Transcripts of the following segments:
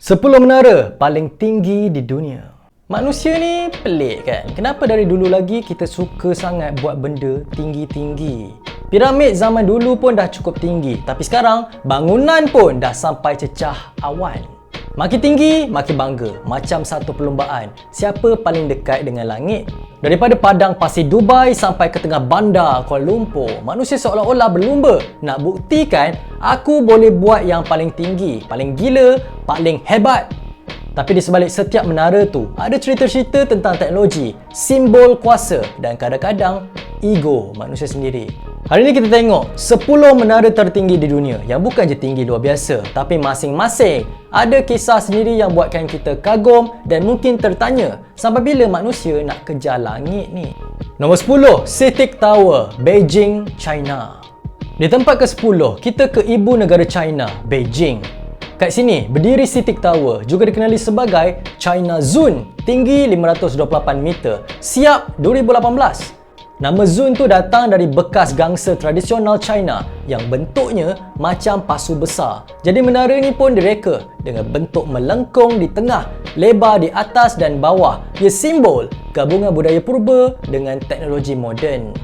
10 menara paling tinggi di dunia. Manusia ni pelik kan? Kenapa dari dulu lagi kita suka sangat buat benda tinggi-tinggi? Piramid zaman dulu pun dah cukup tinggi, tapi sekarang bangunan pun dah sampai cecah awan. Makin tinggi, makin bangga. Macam satu perlombaan. Siapa paling dekat dengan langit? Daripada padang pasir Dubai sampai ke tengah bandar Kuala Lumpur, manusia seolah-olah berlumba nak buktikan aku boleh buat yang paling tinggi, paling gila, paling hebat. Tapi di sebalik setiap menara tu, ada cerita-cerita tentang teknologi, simbol kuasa dan kadang-kadang ego manusia sendiri. Hari ini kita tengok 10 menara tertinggi di dunia yang bukan je tinggi luar biasa tapi masing-masing ada kisah sendiri yang buatkan kita kagum dan mungkin tertanya sampai bila manusia nak kejar langit ni. Nombor 10, CITIC Tower, Beijing, China. Di tempat ke-10, kita ke ibu negara China, Beijing. Kat sini, berdiri CITIC Tower juga dikenali sebagai China Zun, tinggi 528 meter, siap 2018. Nama Zun tu datang dari bekas gangsa tradisional China yang bentuknya macam pasu besar. Jadi menara ni pun direka dengan bentuk melengkung di tengah, lebar di atas dan bawah. Ia simbol gabungan budaya purba dengan teknologi moden.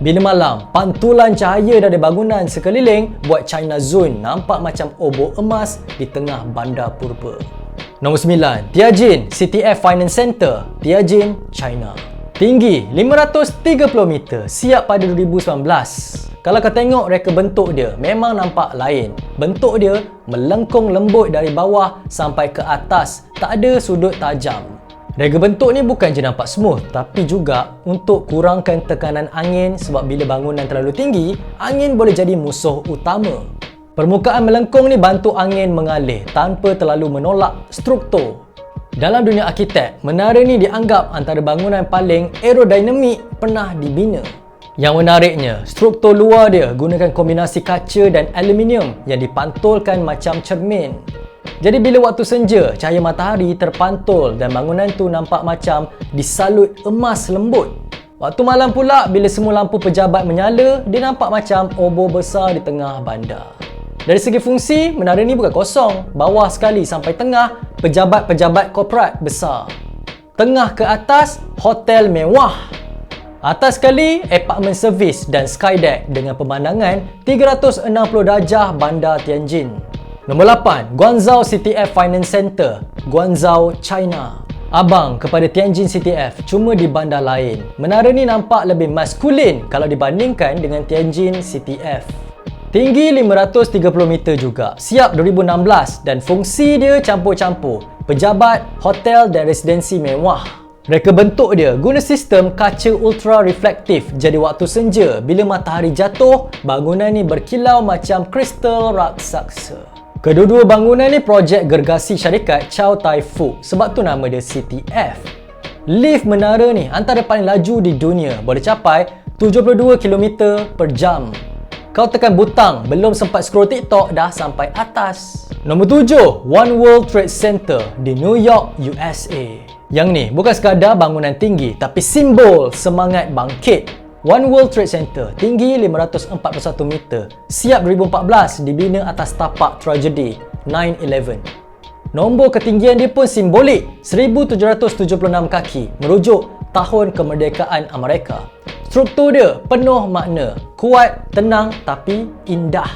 Bila malam, pantulan cahaya dari bangunan sekeliling buat China Zun nampak macam obor emas di tengah bandar purba. Nombor 9, Tianjin CTF Finance Center, Tianjin, China. Tinggi 530 meter, siap pada 2019. Kalau kau tengok reka bentuk dia, memang nampak lain. Bentuk dia melengkung lembut dari bawah sampai ke atas, tak ada sudut tajam. Rega bentuk ni bukan je nampak smooth, tapi juga untuk kurangkan tekanan angin sebab bila bangunan terlalu tinggi, angin boleh jadi musuh utama. Permukaan melengkung ni bantu angin mengalir tanpa terlalu menolak struktur dalam dunia arkitek, menara ni dianggap antara bangunan paling aerodinamik pernah dibina. Yang menariknya, struktur luar dia gunakan kombinasi kaca dan aluminium yang dipantulkan macam cermin. Jadi bila waktu senja, cahaya matahari terpantul dan bangunan tu nampak macam disalut emas lembut. Waktu malam pula, bila semua lampu pejabat menyala, dia nampak macam obor besar di tengah bandar. Dari segi fungsi, menara ni bukan kosong. Bawah sekali sampai tengah, pejabat-pejabat korporat besar. Tengah ke atas, hotel mewah. Atas sekali, apartment service dan skydeck dengan pemandangan 360 darjah bandar Tianjin. Nombor 8, Guangzhou CTF Finance Center, Guangzhou, China. Abang kepada Tianjin CTF cuma di bandar lain. Menara ni nampak lebih maskulin kalau dibandingkan dengan Tianjin CTF. Tinggi 530 meter juga, siap 2016 dan fungsi dia campur-campur, pejabat, hotel dan residensi mewah. Mereka bentuk dia guna sistem kaca ultra reflektif jadi waktu senja bila matahari jatuh, bangunan ni berkilau macam kristal raksasa. Kedua-dua bangunan ni projek gergasi syarikat Chow Tai Fook sebab tu nama dia CTF. Lift menara ni antara paling laju di dunia boleh capai 72 km per jam kau tekan butang, belum sempat scroll TikTok, dah sampai atas. Nombor tujuh, One World Trade Center di New York, USA. Yang ni bukan sekadar bangunan tinggi, tapi simbol semangat bangkit. One World Trade Center tinggi 541 meter, siap 2014 dibina atas tapak tragedi 9-11. Nombor ketinggian dia pun simbolik, 1776 kaki, merujuk tahun kemerdekaan Amerika. Struktur dia penuh makna, kuat, tenang tapi indah.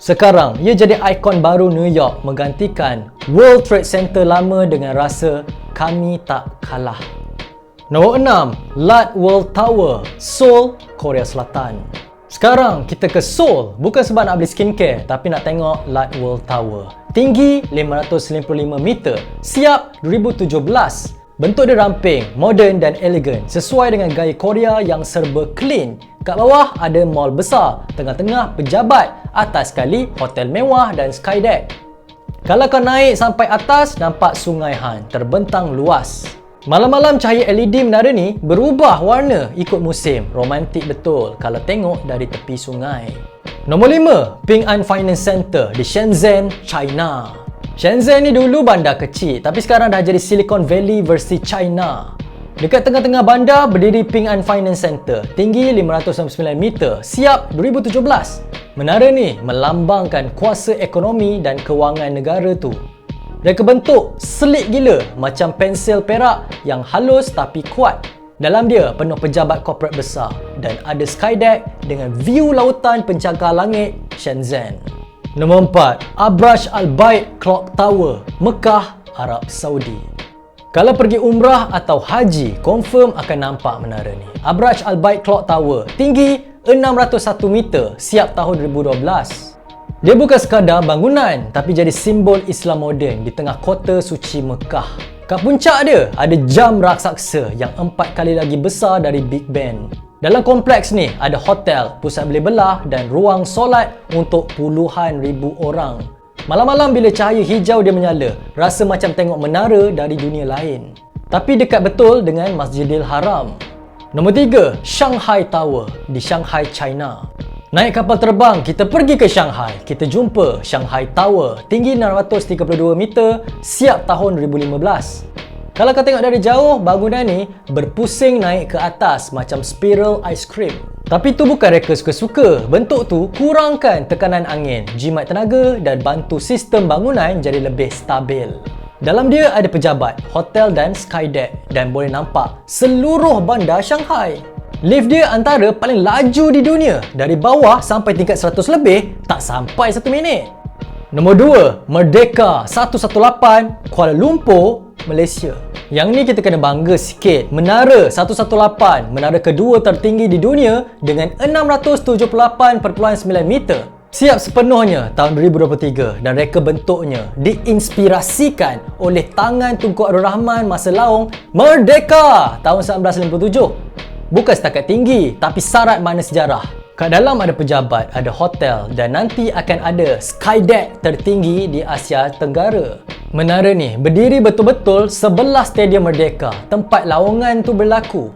Sekarang, ia jadi ikon baru New York menggantikan World Trade Center lama dengan rasa kami tak kalah. Nombor 6, Lat World Tower, Seoul, Korea Selatan. Sekarang kita ke Seoul bukan sebab nak beli skincare tapi nak tengok Lat World Tower. Tinggi 555 meter, siap 2017 Bentuk dia ramping, moden dan elegan sesuai dengan gaya Korea yang serba clean. Kat bawah ada mall besar, tengah-tengah pejabat, atas sekali hotel mewah dan skydeck. Kalau kau naik sampai atas, nampak sungai Han terbentang luas. Malam-malam cahaya LED menara ni berubah warna ikut musim. Romantik betul kalau tengok dari tepi sungai. Nombor 5, Ping An Finance Center di Shenzhen, China. Shenzhen ni dulu bandar kecil tapi sekarang dah jadi Silicon Valley versi China. Dekat tengah-tengah bandar berdiri Ping An Finance Center, tinggi 599 meter, siap 2017. Menara ni melambangkan kuasa ekonomi dan kewangan negara tu. Reka bentuk selit gila macam pensel perak yang halus tapi kuat. Dalam dia penuh pejabat korporat besar dan ada skydeck dengan view lautan pencakar langit Shenzhen. Nombor 4, Abraj Al Bait Clock Tower, Mekah, Arab Saudi. Kalau pergi umrah atau haji, confirm akan nampak menara ni. Abraj Al Bait Clock Tower, tinggi 601 meter, siap tahun 2012. Dia bukan sekadar bangunan tapi jadi simbol Islam moden di tengah kota suci Mekah. Kat puncak dia, ada jam raksasa yang empat kali lagi besar dari Big Ben. Dalam kompleks ni, ada hotel, pusat beli belah dan ruang solat untuk puluhan ribu orang. Malam-malam bila cahaya hijau dia menyala, rasa macam tengok menara dari dunia lain. Tapi dekat betul dengan Masjidil Haram. Nombor tiga, Shanghai Tower di Shanghai, China. Naik kapal terbang, kita pergi ke Shanghai. Kita jumpa Shanghai Tower, tinggi 632 meter, siap tahun 2015. Kalau kau tengok dari jauh, bangunan ni berpusing naik ke atas macam spiral ice cream. Tapi tu bukan reka suka-suka. Bentuk tu kurangkan tekanan angin, jimat tenaga dan bantu sistem bangunan jadi lebih stabil. Dalam dia ada pejabat, hotel dan skydeck dan boleh nampak seluruh bandar Shanghai. Lift dia antara paling laju di dunia. Dari bawah sampai tingkat 100 lebih, tak sampai 1 minit. Nombor 2, Merdeka 118 Kuala Lumpur, Malaysia. Yang ni kita kena bangga sikit. Menara 118, menara kedua tertinggi di dunia dengan 678.9 meter. Siap sepenuhnya tahun 2023 dan reka bentuknya diinspirasikan oleh tangan Tunku Abdul Rahman masa laung Merdeka tahun 1957. Bukan setakat tinggi, tapi syarat makna sejarah. Kat dalam ada pejabat, ada hotel dan nanti akan ada skydeck tertinggi di Asia Tenggara. Menara ni berdiri betul-betul sebelah Stadium Merdeka, tempat lawangan tu berlaku.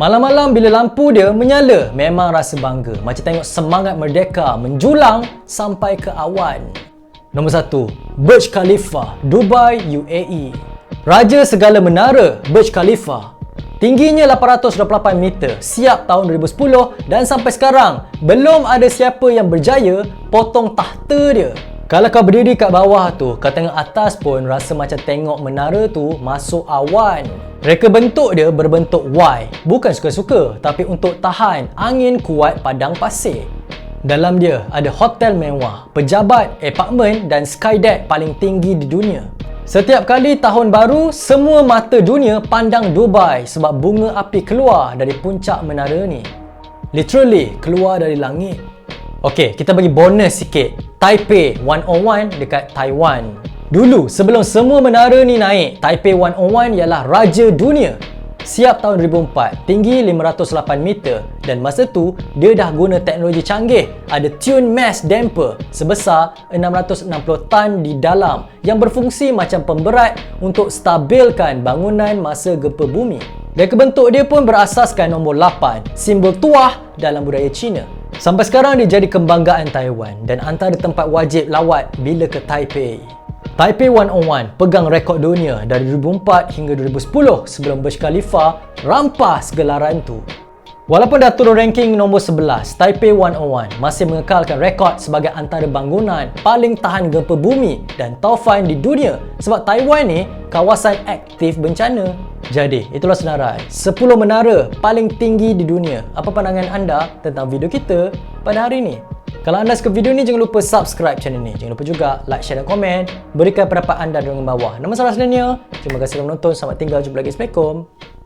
Malam-malam bila lampu dia menyala, memang rasa bangga. Macam tengok semangat Merdeka menjulang sampai ke awan. Nombor satu, Burj Khalifa, Dubai, UAE. Raja segala menara, Burj Khalifa, Tingginya 828 meter, siap tahun 2010 dan sampai sekarang belum ada siapa yang berjaya potong tahta dia. Kalau kau berdiri kat bawah tu, kau tengok atas pun rasa macam tengok menara tu masuk awan. Reka bentuk dia berbentuk Y, bukan suka-suka tapi untuk tahan angin kuat padang pasir. Dalam dia ada hotel mewah, pejabat, apartmen dan skydeck paling tinggi di dunia. Setiap kali tahun baru, semua mata dunia pandang Dubai sebab bunga api keluar dari puncak menara ni. Literally, keluar dari langit. Okey, kita bagi bonus sikit. Taipei 101 dekat Taiwan. Dulu, sebelum semua menara ni naik, Taipei 101 ialah raja dunia siap tahun 2004, tinggi 508 meter dan masa tu dia dah guna teknologi canggih. Ada tune mass damper sebesar 660 tan di dalam yang berfungsi macam pemberat untuk stabilkan bangunan masa gempa bumi. Dan kebentuk dia pun berasaskan nombor 8, simbol tuah dalam budaya Cina. Sampai sekarang dia jadi kebanggaan Taiwan dan antara tempat wajib lawat bila ke Taipei. Taipei 101 pegang rekod dunia dari 2004 hingga 2010 sebelum Burj Khalifa rampas gelaran tu. Walaupun dah turun ranking nombor 11, Taipei 101 masih mengekalkan rekod sebagai antara bangunan paling tahan gempa bumi dan taufan di dunia sebab Taiwan ni kawasan aktif bencana. Jadi, itulah senarai 10 menara paling tinggi di dunia. Apa pandangan anda tentang video kita pada hari ini? Kalau anda suka video ni, jangan lupa subscribe channel ni. Jangan lupa juga like, share dan komen. Berikan pendapat anda di bawah. Nama saya Rasnanya. Terima kasih kerana menonton. Selamat tinggal. Jumpa lagi. Assalamualaikum.